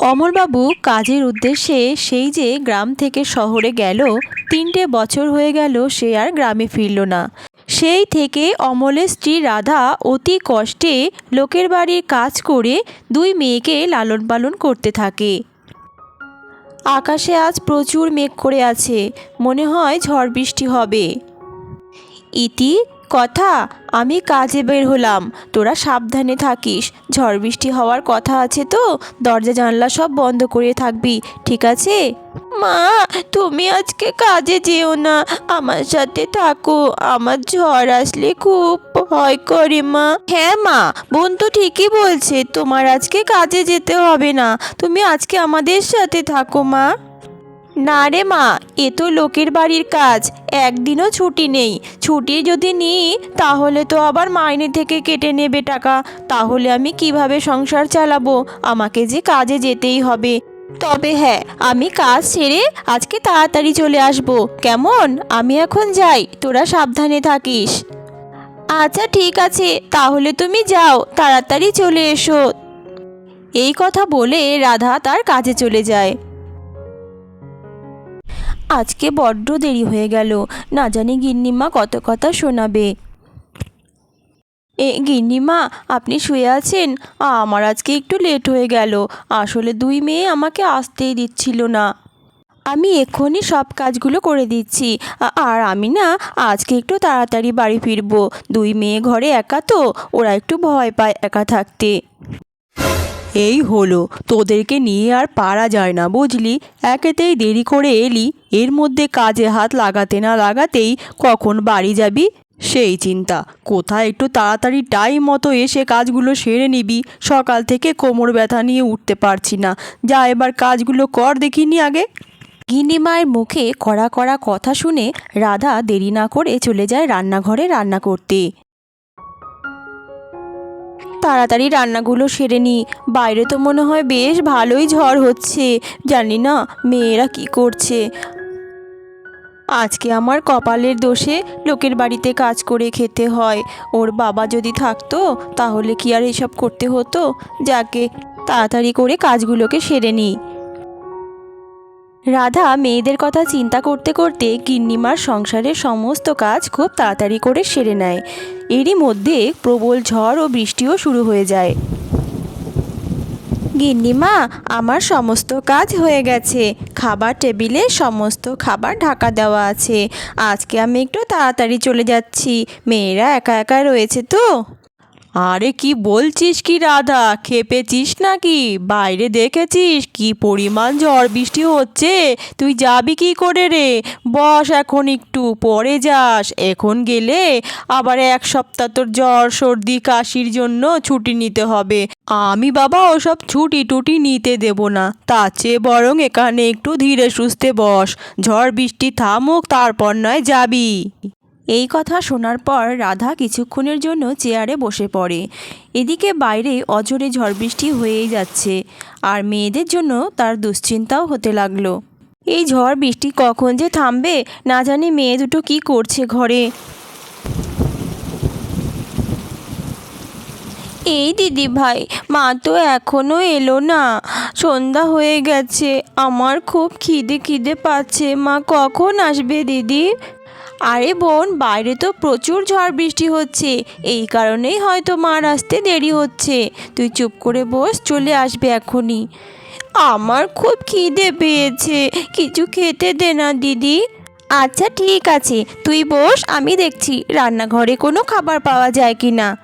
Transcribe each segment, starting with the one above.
অমরবাবু কাজের উদ্দেশ্যে সেই যে গ্রাম থেকে শহরে গেল, তিনটে বছর হয়ে গেল সে আর গ্রামে ফিরল না। সেই থেকে অমলের স্ত্রী রাধা অতি কষ্টে লোকের বাড়ির কাজ করে দুই মেয়েকে লালন পালন করতে থাকে। আকাশে আজ প্রচুর মেঘ করে আছে, মনে হয় ঝড় বৃষ্টি হবে। ইতি কথা, আমি কাজে বের হলাম। তোরা সাবধানে থাকিস। ঝড় বৃষ্টি হওয়ার কথা আছে তো? দরজা, জানলা সব বন্ধ করে থাকবি, ঠিক আছে? মা, তুমি আজকে কাজে যেও না। আমার সাথে থাকো। আমার ঝড় আসলে খুব ভয় করে মা। হ্যাঁ মা, বোন তো ঠিকই বলছে, তোমার আজকে কাজে যেতে হবে না। তুমি আজকে আমাদের সাথে থাকো মা। না রে মা, এ তো লোকের বাড়ির কাজ। একদিনও ছুটি নেই। ছুটি যদি নিই, তাহলে তো আবার মাইনে থেকে কেটে নেবে টাকা। তাহলে আমি কীভাবে সংসার চালাবো? আমাকে যে কাজে যেতেই হবে। তবে হ্যাঁ আমি কাজ সেরে আজকে তাড়াতাড়ি চলে আসব। কেমন? আমি এখন যাই। তোরা সাবধানে থাকিস। আচ্ছা ঠিক আছে। তাহলে তুমি যাও। তাড়াতাড়ি চলে এসো। এই কথা বলে রাধা তার কাজে চলে যায়। আজকে বড্ড দেরি হয়ে গেল। না জানি গিন্নিমা কত কথা শোনাবে। এ, গিন্নিমা, আপনি শুয়ে আছেন? আমার আজকে একটু লেট হয়ে গেল। আসলে দুই মেয়ে আমাকে আসতেই দিচ্ছিল না। আমি এক্ষুনি সব কাজগুলো করে দিচ্ছি। আর আমি না আজকে একটু তাড়াতাড়ি বাড়ি ফিরবো। দুই মেয়ে ঘরে একা তো, ওরা একটু ভয় পায় একা থাকতে। এই হলো, তোদেরকে নিয়ে আর পারা যায় না বুঝলি? একেতেই দেরি করে এলি, এর মধ্যে কাজে হাত লাগাতে না লাগাতেই কখন বাড়ি যাবি? সেই চিন্তা, কোথায় একটু তাড়াতাড়ি টাইম মতো এসে কাজগুলো সেরে নিবি? সকাল থেকে কোমর ব্যথা নিয়ে উঠতে পারছি না, যা এবার কাজগুলো কর দেখিনি আগে। গিন্নিমায়ের মুখে কড়া কড়া কথা শুনে রাধা দেরি না করে চলে যায় রান্নাঘরে রান্না করতে। তাড়াতাড়ি রান্নাগুলো সেরে নিই বাইরে তো মনে হয় বেশ ভালোই ঝড় হচ্ছে। জানি না মেয়েরা কি করছে। আজকে আমার কপালের দোষে লোকের বাড়িতে কাজ করে খেতে হয়। ওর বাবা যদি থাকতো, তাহলে কি আর এসব করতে হতো? যাকে তাড়াতাড়ি করে কাজগুলোকে সেরে নিই রাধা মেয়েদের কথা চিন্তা করতে করতে গিন্নিমার সংসারের সমস্ত কাজ খুব তাড়াতাড়ি করে সেরে নেয়। এরই মধ্যে প্রবল ঝড় ও বৃষ্টিও শুরু হয়ে যায়। গিন্নিমা, আমার সমস্ত কাজ হয়ে গেছে। খাবার টেবিলে সমস্ত খাবার ঢাকা দেওয়া আছে। আজকে আমি একটু তাড়াতাড়ি চলে যাচ্ছি। মেয়েরা একা একা রয়েছে তো? আরে কি বলছিস কি রাধা? খেপেছিস নাকি? বাইরে দেখেছিস কি পরিমাণ ঝড় বৃষ্টি হচ্ছে? তুই যাবি কি করে রে? বস এখন একটু পরে যাস। এখন গেলে আবার এক সপ্তাহ তোর জ্বর, সর্দি, কাশির জন্য ছুটি নিতে হবে। আমি বাবা ওসব ছুটি টুটি নিতে দেব না। তার চেয়ে বরং এখানে একটু ধীরে সুস্থে বস। ঝড় বৃষ্টি থামুক, তারপর নয় যাবি। এই কথা শোনার পর রাধা কিছুক্ষণের জন্য চেয়ারে বসে পড়ে। এদিকে বাইরে অজরে ঝড় বৃষ্টি হয়েই যাচ্ছে, আর মেয়েদের জন্য তার দুশ্চিন্তাও হতে লাগল। এই ঝড় বৃষ্টি কখন যে থামবে, না জানি মেয়ে দুটো কি করছে ঘরে। এই দিদি ভাই, মা তো এখনও এলো না। সন্ধ্যা হয়ে গেছে, আমার খুব খিদে খিদে পাচ্ছে। মা কখন আসবে দিদি? আরে বোন, বাইরে তো প্রচুর ঝড় বৃষ্টি হচ্ছে। এই কারণেই হয়তো মার আসতে দেরি হচ্ছে। তুই চুপ করে বস, চলে আসবে এখনই। আমার খুব খিদে পেয়েছে। কিছু খেতে দে না, দিদি। আচ্ছা ঠিক আছে। তুই বস, আমি দেখছি রান্নাঘরে কোনো খাবার পাওয়া যায় কি না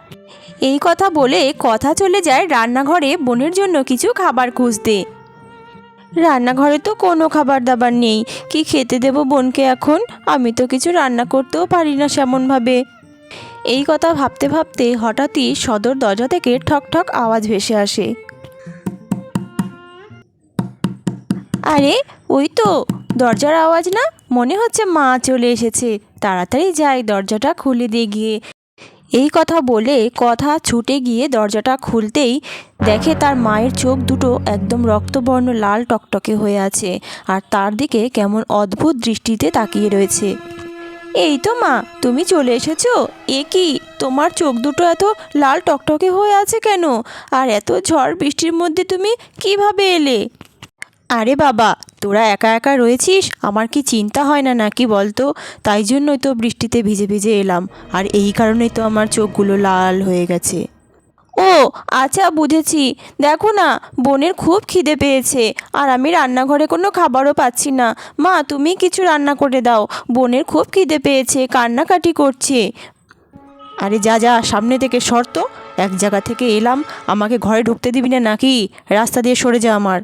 এই কথা বলে কথা চলে যায় রান্নাঘরে বোনের জন্য কিছু খাবার খুঁজতে। রান্নাঘরে তো কোনো খাবার দাবার নেই। কি খেতে দেবো বোনকে এখন? আমি তো কিছু রান্না করতেও পারি না সেমনভাবে। এই কথা ভাবতে ভাবতে হঠাৎই সদর দরজা থেকে ঠক ঠক আওয়াজ ভেসে আসে। আরে, ওই তো, দরজার আওয়াজ না? মনে হচ্ছে মা চলে এসেছে। তাড়াতাড়ি যাই, দরজাটা খুলে দিয়ে গিয়ে। এই কথা বলে কথা ছুটে গিয়ে দরজাটা খুলতেই দেখে তার মায়ের চোখ দুটো একদম রক্তবর্ণ লাল টকটকে হয়ে আছে আর তার দিকে কেমন অদ্ভুত দৃষ্টিতে তাকিয়ে রয়েছে। এই তো মা, তুমি চলে এসেছ? এ কি, তোমার চোখ দুটো এত লাল টকটকে হয়ে আছে কেন? আর এত ঝড় বৃষ্টির মধ্যে তুমি কীভাবে এলে? আরে বাবা, তোরা একা একা রয়েছিস? আমার কি চিন্তা হয় না নাকি বলতো? তাই জন্যই তো বৃষ্টিতে ভিজে ভিজে এলাম, আর এই কারণেই তো আমার চোখগুলো লাল হয়ে গেছে। ও আচ্ছা বুঝেছি। দেখো না, বোনের খুব খিদে পেয়েছে, আর আমি রান্নাঘরে কোনো খাবারও পাচ্ছি না। মা, তুমি কিছু রান্না করে দাও। বোনের খুব খিদে পেয়েছে, কান্নাকাটি করছে। আরে যা যা, সামনে থেকে শর্ত এক জায়গা থেকে এলাম। আমাকে ঘরে ঢুকতে দিবি না নাকি? রাস্তা দিয়ে সরে যা আমার।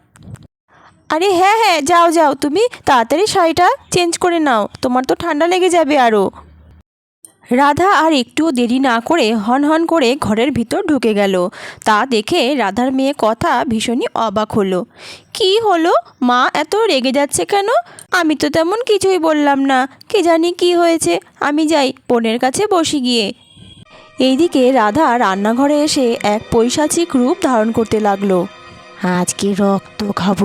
আরে হ্যাঁ হ্যাঁ যাও যাও। তুমি তাড়াতাড়ি শাড়িটা চেঞ্জ করে নাও। তোমার তো ঠান্ডা লেগে যাবে আরও রাধা আর একটুও দেরি না করে হন হন করে ঘরের ভিতর ঢুকে গেল। তা দেখে রাধার মেয়ে কথা ভীষণই অবাক হলো। কি হলো? মা এত রেগে যাচ্ছে কেন? আমি তো তেমন কিছুই বললাম না। কে জানি কি হয়েছে? আমি যাই, বোনের কাছে বসি গিয়ে। এইদিকে রাধা রান্নাঘরে এসে এক পৈশাচিক রূপ ধারণ করতে লাগল। আজকে রক্ত খাব।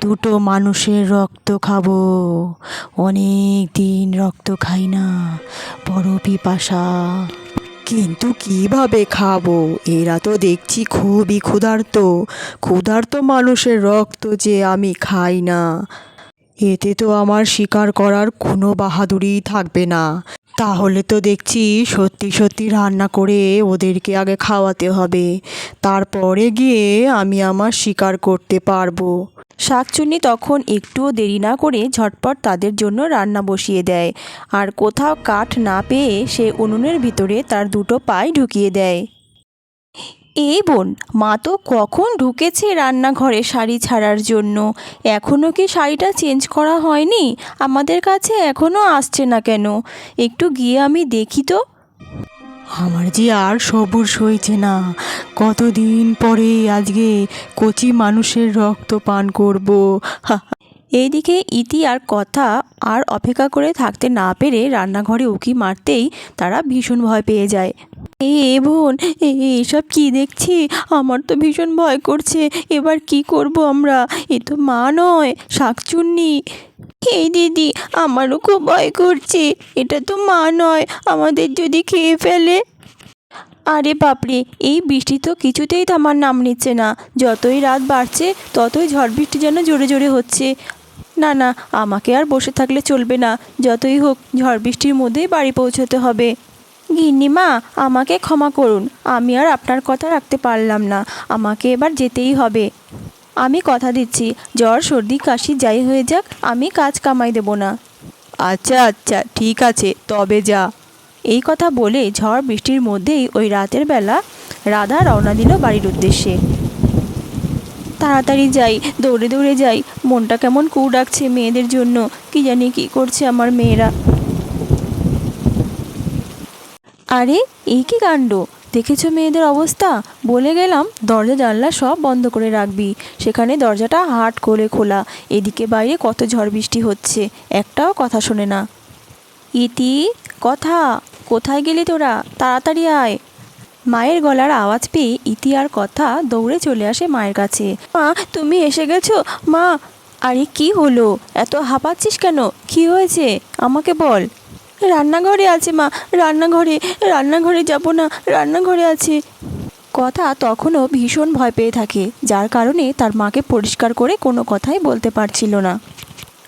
দুটো মানুষের রক্ত খাব। অনেক দিন রক্ত খাই না, বড় পিপাসা। কিন্তু কীভাবে খাব? এরা তো দেখছি খুবই ক্ষুধার্ত। ক্ষুধার্ত মানুষের রক্ত যে আমি খাই না। এতে তো আমার শিকার করার কোনো বাহাদুরি থাকবে না। তাহলে তো দেখছি সত্যি সত্যি রান্না করে ওদেরকে আগে খাওয়াতে হবে। তারপরে গিয়ে আমি আমার শিকার করতে পারব। শাকচুন্নি তখন একটুও দেরি না করে ঝটপট তাদের জন্য রান্না বসিয়ে দেয়। আর কোথাও কাঠ না পেয়ে সে উনুনের ভিতরে তার দুটো পায়ে ঢুকিয়ে দেয়। এই বোন মা তো কখন ঢুকেছে রান্নাঘরে শাড়ি ছাড়ার জন্য? এখনও কি শাড়িটা চেঞ্জ করা হয়নি? আমাদের কাছে এখনও আসছে না কেন? একটু গিয়ে আমি দেখি তো। আমার যে আর সবুর সইছে না। কতদিন পরে আজকে কচি মানুষের রক্ত পান করব। এইদিকে ইতি আর কথা আর অপেক্ষা করে থাকতে না পেরে রান্নাঘরে উকি মারতেই তারা ভীষণ ভয় পেয়ে যায়। এ বোন, এ- এসব কি দেখছি? আমার তো ভীষণ ভয় করছে। এবার কি করব আমরা? এ তো মা নয়, শাকচুন্নি। এই দিদি, আমারও খুব ভয় করছে। এটা তো মা নয়, আমাদের যদি খেয়ে ফেলে। আরে বাপরে, এই বৃষ্টি তো কিছুতেই থামার নাম নিচ্ছে না। যতই রাত বাড়ছে, ততই ঝড় বৃষ্টি যেন জোরে জোরে হচ্ছে। না না, আমাকে আর বসে থাকলে চলবে না। যতই হোক, ঝড় বৃষ্টির মধ্যেই বাড়ি পৌঁছতে হবে। গিন্নিমা, আমাকে ক্ষমা করুন। আমি আর আপনার কথা রাখতে পারলাম না। আমাকে এবার যেতেই হবে। আমি কথা দিচ্ছি। জ্বর, সর্দি, কাশি যাই হয়ে যাক, আমি কাজ কামাই দেব না। আচ্ছা আচ্ছা ঠিক আছে, তবে যা। এই কথা বলে ঝড় বৃষ্টির মধ্যেই ওই রাতের বেলা রাধা রওনা দিল বাড়ির উদ্দেশ্যে। তাড়াতাড়ি যাই, দৌড়ে দৌড়ে যাই। মনটা কেমন কু ডাকছে মেয়েদের জন্য। কি জানি কি করছে আমার মেয়েরা। আরে এই কি কাণ্ড? দেখেছ মেয়েদের অবস্থা? বলে গেলাম, দরজা জানলা সব বন্ধ করে রাখবি। সেখানে দরজাটা হাট করে খোলা। এদিকে বাইরে কত ঝড় বৃষ্টি হচ্ছে, একটাও কথা শোনে না। ইতি, কথা, কোথায় গেলি তোরা? তাড়াতাড়ি আয়। মায়ের গলার আওয়াজ পেয়ে ইতি আর কথা দৌড়ে চলে আসে মায়ের কাছে। মা, তুমি এসে গেছো? মা, আরে কি হলো? এত হাঁপাচ্ছিস কেন? কি হয়েছে? আমাকে বল। রান্নাঘরে আছে, মা। রান্নাঘরে রান্নাঘরে যাব না, রান্নাঘরে আছে। কথা তখনও ভীষণ ভয় পেয়ে থাকে, যার কারণে তার মাকে পরিষ্কার করে কোনো কথাই বলতে পারছিল না।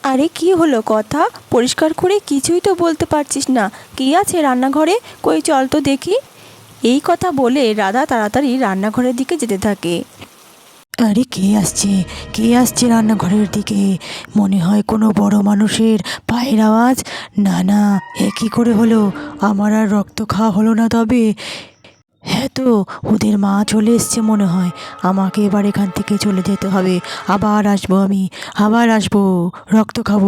আরে কি হলো কথা? পরিষ্কার করে কিছুই তো বলতে পারছিস না। কি আছে রান্নাঘরে? কই চল তো দেখি। এই কথা বলে রাধা তাড়াতাড়ি রান্নাঘরের দিকে যেতে থাকে। আরে কে আসছে? কে আসছে রান্নাঘরের দিকে? মনে হয় কোনো বড় মানুষের পায়ের আওয়াজ। না না, এ কী করে হলো? আমার আর রক্ত খাওয়া হলো না তবে। হ্যাঁ তো, ওদের মা চলে এসছে মনে হয়। আমাকে এবার এখান থেকে চলে যেতে হবে। আবার আসব আমি। আবার আসব। রক্ত খাব।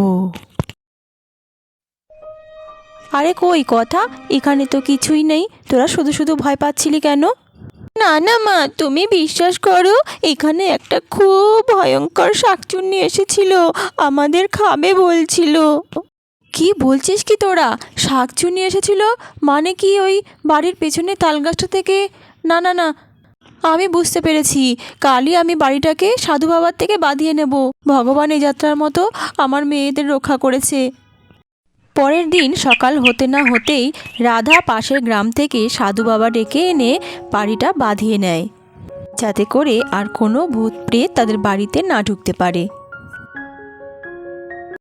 আরে কই, কথা? এখানে তো কিছুই নেই। তোরা শুধু শুধু ভয় পাচ্ছিলি কেন? না না মা, তুমি বিশ্বাস করো, এখানে একটা খুব ভয়ঙ্কর শাকচুন্নি এসেছিল, আমাদের খাবে বলছিল। কি বলছিস কি তোরা? শাকচুন্নি এসেছিল? মানে কি ওই বাড়ির পেছনে তালগাছটা থেকে? না না না, আমি বুঝতে পেরেছি। কালই আমি বাড়িটাকে সাধু বাবার থেকে বাঁধিয়ে নেব। ভগবান এই যাত্রার মতো আমার মেয়েদের রক্ষা করেছে। পরের দিন সকাল হতে না হতেই রাধা পাশের গ্রাম থেকে সাধু বাবা ডেকে এনে বাড়িটা বাঁধিয়ে নেয়। যাতে করে আর কোনো ভূত প্রেত তাদের বাড়িতে না ঢুকতে পারে।